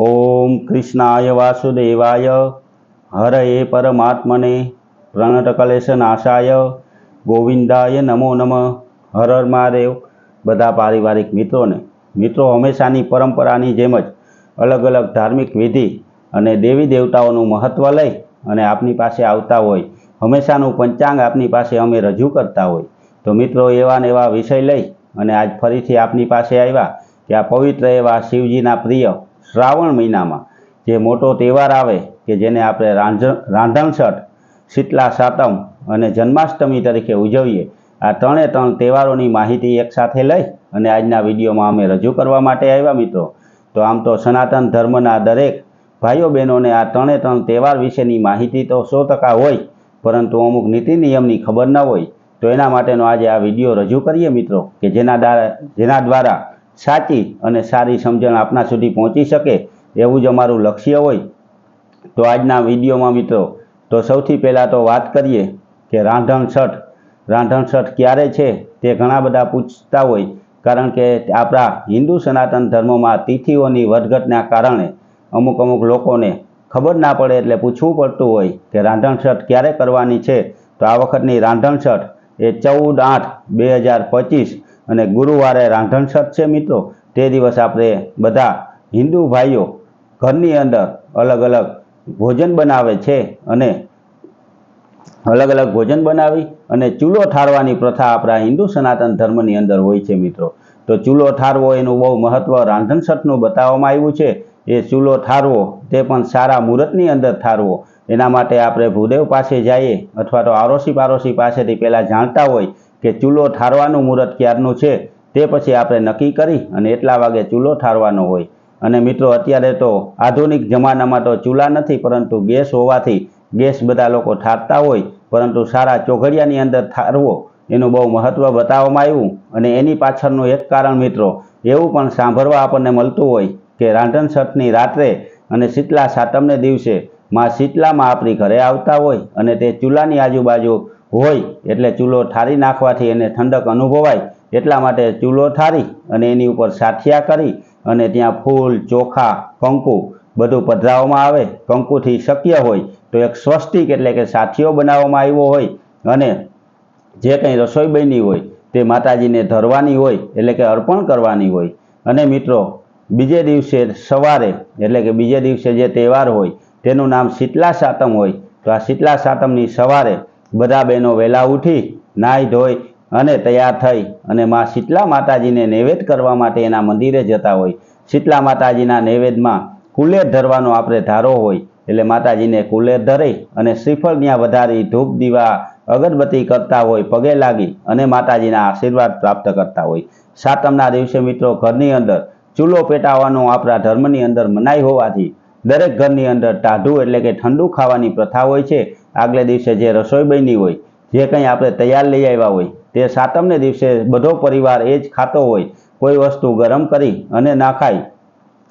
ઓમ કૃષ્ણાય વાસુદેવાય. હરએ પરમાત્મને પ્રણતકલેશ નાશાય ગોવિંદાય નમો નમઃ. હર હર મહાદેવ. બધા પારિવારિક મિત્રોને, મિત્રો હંમેશાની પરંપરાની જેમ જ અલગ અલગ ધાર્મિક વિધિ અને દેવી દેવતાઓનું મહત્ત્વ લઈ અને આપની પાસે આવતા હોય, હંમેશાનું પંચાંગ આપની પાસે અમે રજૂ કરતા હોય. તો મિત્રો એવા ને એવા વિષય લઈ અને આજ ફરીથી આપની પાસે આવ્યા. કે આ પવિત્ર એવા શિવજીના પ્રિય શ્રાવણ મહિનામાં જે મોટો તહેવાર આવે કે જેને આપણે રાંધણ રાંધણછઠ શીતલા સાતમ અને જન્માષ્ટમી તરીકે ઉજવીએ, આ ત્રણે ત્રણ તહેવારોની માહિતી એકસાથે લઈ અને આજના વિડીયોમાં અમે રજૂ કરવા માટે આવ્યા મિત્રો. તો આમ તો સનાતન ધર્મના દરેક ભાઈઓ બહેનોને આ ત્રણે ત્રણ તહેવાર વિશેની માહિતી તો સો ટકા હોય, પરંતુ અમુક નીતિ નિયમની ખબર ન હોય, તો એના માટેનો આજે આ વીડિયો રજૂ કરીએ મિત્રો, કે જેના દ્વારા જેના દ્વારા સાચી અને સારી સમજણ આપના સુધી પહોંચી શકે એવું જ અમારું લક્ષ્ય હોય. તો આજના વિડીયોમાં મિત્રો, તો સૌથી પહેલાં તો વાત કરીએ કે રાંધણ છઠ. રાંધણ છઠ ક્યારે છે તે ઘણા બધા પૂછતા હોય, કારણ કે આપણા હિન્દુ સનાતન ધર્મમાં તિથિઓની વધઘટના કારણે અમુક અમુક લોકોને ખબર ના પડે એટલે પૂછવું પડતું હોય કે રાંધણ છઠ ક્યારે કરવાની છે. તો આ વખતની રાંધણછઠ એ ચૌદ આઠ બે હજાર પચીસ અને ગુરુવારે રાંધણ છઠ છે મિત્રો. તે દિવસ આપણે બધા હિન્દુ ભાઈઓ ઘરની અંદર અલગ અલગ ભોજન બનાવે છે અને અલગ અલગ ભોજન બનાવી અને ચૂલો ઠારવાની પ્રથા આપણા હિન્દુ સનાતન ધર્મની અંદર હોય છે મિત્રો. તો ચૂલો ઠારવો એનું બહુ મહત્વ રાંધણ છઠનું બતાવવામાં આવ્યું છે. એ ચૂલો ઠારવો, તે પણ સારા મુહૂર્તની અંદર ઠારવો. એના માટે આપણે ભૂદેવ પાસે જઈએ અથવા તો આરોસી પાડોશી પાસેથી પહેલાં જાણતા હોય કે ચૂલો ઠારવાનું મુહૂર્ત ક્યારનું છે તે પછી આપણે નક્કી કરી અને એટલા વાગે ચૂલો ઠારવાનો હોય. અને મિત્રો, અત્યારે તો આધુનિક જમાનામાં તો ચૂલા નથી, પરંતુ ગેસ હોવાથી ગેસ બધા લોકો ઠારતા હોય. પરંતુ સારા ચોઘડિયાની અંદર ઠારવો, એનું બહુ મહત્ત્વ બતાવવામાં આવ્યું. અને એની પાછળનું એક કારણ મિત્રો, એવું પણ સાંભળવા આપણને મળતું હોય કે રાંધણ છઠની રાત્રે અને શીતલા સાતમને દિવસે માં શીતલામાં આપણી ઘરે આવતા હોય અને તે ચૂલાની આજુબાજુ હોય એટલે ચૂલો ઠારી નાખવાથી એને ઠંડક અનુભવાય એટલા માટે ચૂલો ઠારી અને એની ઉપર સાથિયા કરી અને ત્યાં ફૂલ, ચોખા, કંકુ બધું પધરાવવામાં આવે. કંકુથી શક્ય હોય તો એક સ્વસ્તિક એટલે કે સાથીઓ બનાવવામાં આવ્યો હોય અને જે કંઈ રસોઈ બની હોય તે માતાજીને ધરવાની હોય એટલે કે અર્પણ કરવાની હોય. અને મિત્રો, બીજે દિવસે સવારે એટલે કે બીજે દિવસે જે તહેવાર હોય તેનું નામ શીતલા સાતમ હોય. તો આ શીતલા સાતમની સવારે બધા બહેનો વહેલા ઉઠી, નાહી ધોઈ અને તૈયાર થઈ અને માં શીતલા માતાજીને નૈવેદ્ય કરવા માટે એના મંદિરે જતા હોય. શીતલા માતાજીના નૈવેદ્યમાં કુલેર ધરવાનો આપણે ધારો હોય, એટલે માતાજીને કુલેર ધરી અને શ્રીફળ ત્યાં વધારી ધૂપ દીવા અગરબત્તી કરતા હોય, પગે લાગી અને માતાજીના આશીર્વાદ પ્રાપ્ત કરતા હોય. સાતમના દિવસે મિત્રો ઘરની અંદર ચૂલો પેટાવાનો આપણા ધર્મની અંદર મનાઈ હોવાથી દરેક ઘરની અંદર ટાઢું એટલે કે ઠંડુ ખાવાની પ્રથા હોય છે. આગલે દિવસે જે રસોઈ બની હોય, જે કંઈ આપણે તૈયાર લઈ આવ્યા હોય, તે સાતમને દિવસે બધો પરિવાર એ જ ખાતો હોય, કોઈ વસ્તુ ગરમ કરી અને ના ખાય,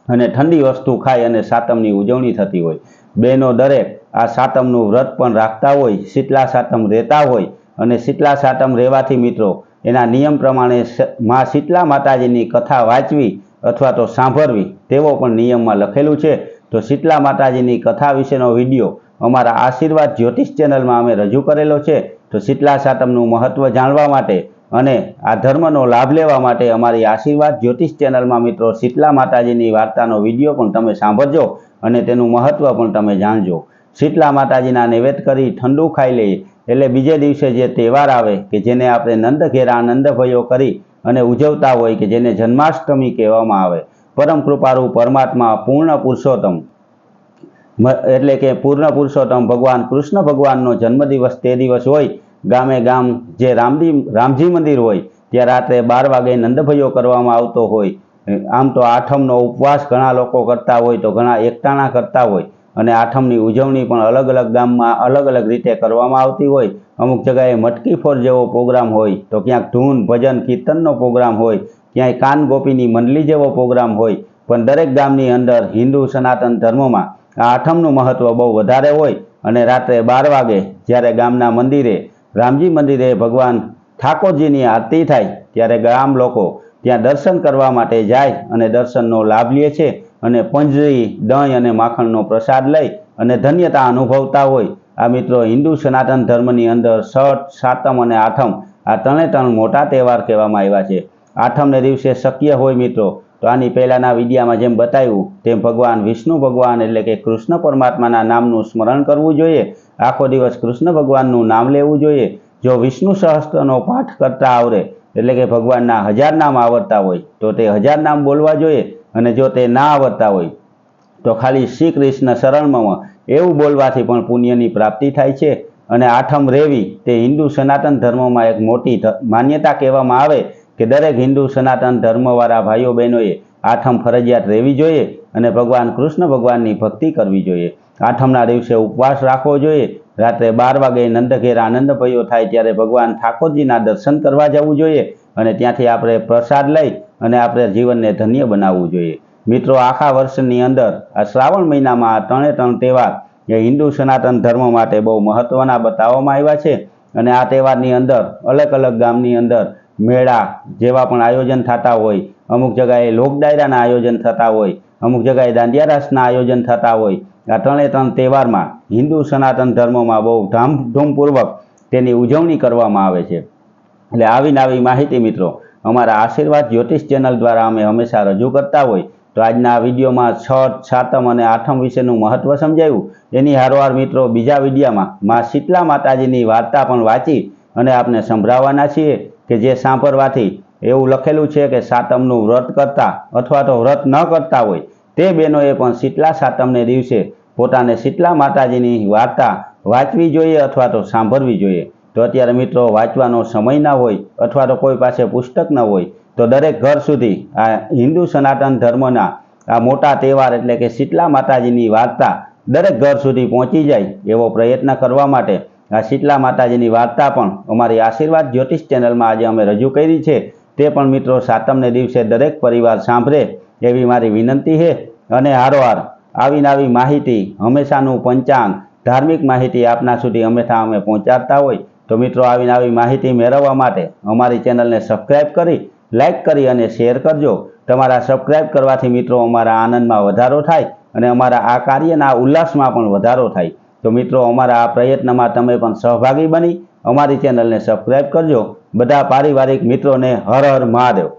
અને ઠંડી વસ્તુ ખાય અને સાતમની ઉજવણી થતી હોય. બહેનો દરેક આ સાતમનું વ્રત પણ રાખતા હોય, શીતલા સાતમ રહેતા હોય, અને શીતલા સાતમ રહેવાથી મિત્રો, એના નિયમ પ્રમાણે મા શીતલા માતાજીની કથા વાંચવી અથવા તો સાંભળવી, તેવો પણ નિયમમાં લખેલું છે. તો શીતલા માતાજીની કથા વિશેનો વીડિયો અમારા આશીર્વાદ જ્યોતિષ ચેનલમાં અમે રજૂ કરેલો છે, તો શીતલા સાતમનું મહત્ત્વ જાણવા માટે અને આ ધર્મનો લાભ લેવા માટે અમારી આશીર્વાદ જ્યોતિષ ચેનલમાં મિત્રો શીતલા માતાજીની વાર્તાનો વીડિયો પણ તમે સાંભળજો અને તેનું મહત્ત્વ પણ તમે જાણજો. શીતલા માતાજીના નૈવેદ્ય કરી ઠંડુ ખાઈ લઈએ, એટલે બીજે દિવસે જે તહેવાર આવે કે જેને આપણે નંદ ઘેરા આનંદભયો કરી અને ઉજવતા હોય કે જેને જન્માષ્ટમી કહેવામાં આવે, પરમ કૃપાળુ પરમાત્મા પૂર્ણ પુરુષોત્તમ. એટલે કે પૂર્ણ પુરુષોત્તમ ભગવાન, કૃષ્ણ ભગવાનનો જન્મદિવસ તે દિવસ હોય, ગામે ગામ જે રામજી રામજી મંદિર હોય, ત્યાં રાત્રે બાર વાગે નંદભયો કરવામાં આવતો હોય. આમ તો આઠમનો ઉપવાસ ઘણા લોકો કરતા હોય, તો ઘણા એકટાણા કરતા હોય. અને આઠમની ઉજવણી પણ અલગ અલગ ગામમાં અલગ અલગ રીતે કરવામાં આવતી હોય. અમુક જગાએ મટકી ફોર જેવો પ્રોગ્રામ હોય, તો ક્યાંક ધૂન, ભજન, કીર્તનનો પ્રોગ્રામ હોય, ક્યાંય કાન ગોપીની મંડલી જેવો પ્રોગ્રામ હોય. પણ દરેક ગામની અંદર હિન્દુ સનાતન ધર્મમાં આઠમનું મહત્ત્વ બહુ વધારે હોય અને રાત્રે બાર વાગે જ્યારે ગામના મંદિરે, રામજી મંદિરે ભગવાન ઠાકોરજીની આરતી થાય, ત્યારે ગામ લોકો ત્યાં દર્શન કરવા માટે જાય અને દર્શનનો લાભ લે છે અને પંજરી, દહીં અને માખણનો પ્રસાદ લઈ અને ધન્યતા અનુભવતા હોય. આ મિત્રો હિન્દુ સનાતન ધર્મની અંદર છઠ, સાતમ અને આઠમ આ ત્રણે ત્રણ મોટા તહેવાર કહેવામાં આવ્યા છે. આઠમને દિવસે શક્ય હોય મિત્રો. તો આની પહેલાંના વિડીયામાં જેમ બતાવ્યું, તેમ ભગવાન વિષ્ણુ ભગવાન એટલે કે કૃષ્ણ પરમાત્માના નામનું સ્મરણ કરવું જોઈએ. આખો દિવસ કૃષ્ણ ભગવાનનું નામ લેવું જોઈએ. જો વિષ્ણુ સહસ્ત્રનો પાઠ કરતા આવડે, એટલે કે ભગવાનના હજાર નામ આવડતા હોય, તો તે હજાર નામ બોલવા જોઈએ અને જો તે ના આવડતા હોય, તો ખાલી શ્રી કૃષ્ણ શરણમાં એવું બોલવાથી પણ પુણ્યની પ્રાપ્તિ થાય છે. અને આઠમ રેવી તે હિન્દુ સનાતન ધર્મમાં એક મોટી માન્યતા કહેવામાં આવે કે દરેક હિન્દુ સનાતન ધર્મવાળા ભાઈઓ બહેનોએ આઠમ ફરજિયાત રહેવી જોઈએ અને ભગવાન કૃષ્ણ ભગવાનની ભક્તિ કરવી જોઈએ. આઠમના દિવસે ઉપવાસ રાખવો જોઈએ. રાત્રે બાર વાગે નંદઘેર આનંદ ભયો થાય ત્યારે ભગવાન ઠાકોરજીના દર્શન કરવા જવું જોઈએ અને ત્યાંથી આપણે પ્રસાદ લઈ અને આપણે જીવનને ધન્ય બનાવવું જોઈએ. મિત્રો, આખા વર્ષની અંદર આ શ્રાવણ મહિનામાં આ ત્રણે ત્રણ તહેવાર એ હિન્દુ સનાતન ધર્મ માટે બહુ મહત્વના બતાવવામાં આવ્યા છે અને આ તહેવારની અંદર અલગ અલગ ગામની અંદર મેળા જેવા પણ આયોજન થતા હોય. અમુક જગાએ લોક ડાયરાના આયોજન થતા હોય. અમુક જગાએ દાંડિયા રાસના આયોજન થતા હોય. આ ત્રણે ત્રણ તહેવારમાં હિન્દુ સનાતન ધર્મમાં બહુ ધામધૂમપૂર્વક તેની ઉજવણી કરવામાં આવે છે. એટલે આવી આવી માહિતી મિત્રો, અમારા આશીર્વાદ જ્યોતિષ ચેનલ દ્વારા અમે હંમેશા રજૂ કરતા હોય. તો આજના આ વિડીયોમાં છઠ, સાતમ અને આઠમ વિશેનું મહત્વ સમજાયું. એની હારોહાર મિત્રો બીજા વિડીયામાં માં શીતલા માતાજીની વાર્તા પણ વાંચી અને આપને સંભળાવવાના છીએ. કે જે સાંભળવાથી એવું લખેલું છે કે સાતમનું વ્રત કરતા અથવા તો વ્રત ન કરતા હોય, તે બહેનોએ પણ શીતલા સાતમને દિવસે પોતાને શીતલા માતાજીની વાર્તા વાંચવી જોઈએ અથવા તો સાંભળવી જોઈએ. તો અત્યારે મિત્રો, વાંચવાનો સમય ના હોય અથવા તો કોઈ પાસે પુસ્તક ન હોય, તો દરેક ઘર સુધી આ હિન્દુ સનાતન ધર્મના આ મોટા તહેવાર એટલે કે શીતલા માતાજીની વાર્તા દરેક ઘર સુધી પહોંચી જાય એવો પ્રયત્ન કરવા માટે આ શીતલા માતાજીની વાર્તા પણ અમારી આશીર્વાદ જ્યોતિષ ચેનલમાં આજે અમે રજૂ કરી છે. તે પણ મિત્રો સાતમને દિવસે દરેક પરિવાર સાંભળે એવી મારી વિનંતી છે અને હારોહાર આવી આવી માહિતી, હંમેશાનું પંચાંગ, ધાર્મિક માહિતી આપના સુધી હંમેશા અમે પહોંચાડતા હોય તો મિત્રો આવી આવી માહિતી મેળવવા માટે અમારી ચેનલને સબસ્ક્રાઈબ કરી લાઈક કરી અને શેર કરજો. તમારા સબસ્ક્રાઈબ કરવાથી મિત્રો અમારા આનંદમાં વધારો થાય અને અમારા આ કાર્યના ઉલ્લાસમાં પણ વધારો થાય. તો મિત્રો, અમારા આ પ્રયત્નમાં તમે પણ સહભાગી બની. અમારી ચેનલને સબસ્ક્રાઈબ કરજો. બધા પારિવારિક મિત્રોને હર હર મહાદેવ.